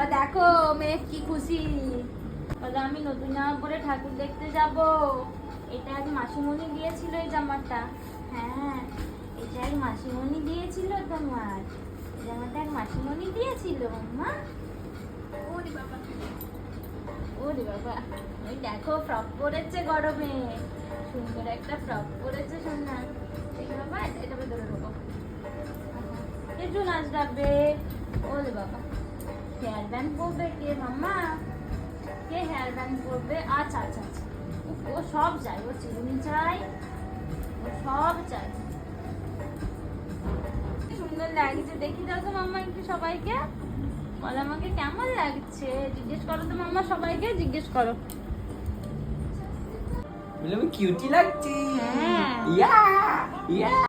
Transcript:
দেখো মেয়ে কি খুশি। বলে আমি নতুন জামা পরে ঠাকুর দেখতে যাব। এটা আজ মাসিমণি দিয়েছিল এই জামাটা। হ্যাঁ এটা এক মাসিমণি দিয়েছিল তোমার। জামাটা এক মাসিমণি দিয়েছিল মা। ওরে বাবা। ওরে বাবা ওই দেখো ফ্রক পরেছে গরমে। সুন্দর একটা ফ্রক পরেছে সোনা। দেখে বাবা এটা ধরে দেবো একটু নাচ ডাকবে ওরে বাবা। হেয়ার ব্যান্ড পরবে কে মাম্মা কে হেয়ার ব্যান্ড আচ্ছা আচ্ছা আচ্ছা ও- সব চাই ও চিরুনি চাই ও সব চাই কি সুন্দর লাগছে দেখি দাও তো মাম্মা একটু সবাইকে বলো আমাকে কেমন লাগছে জিজ্ঞেস করো তো মাম্মা সবাইকে জিজ্ঞেস করো বলে আমি কিউটি লাগছি। ইয়া ইয়া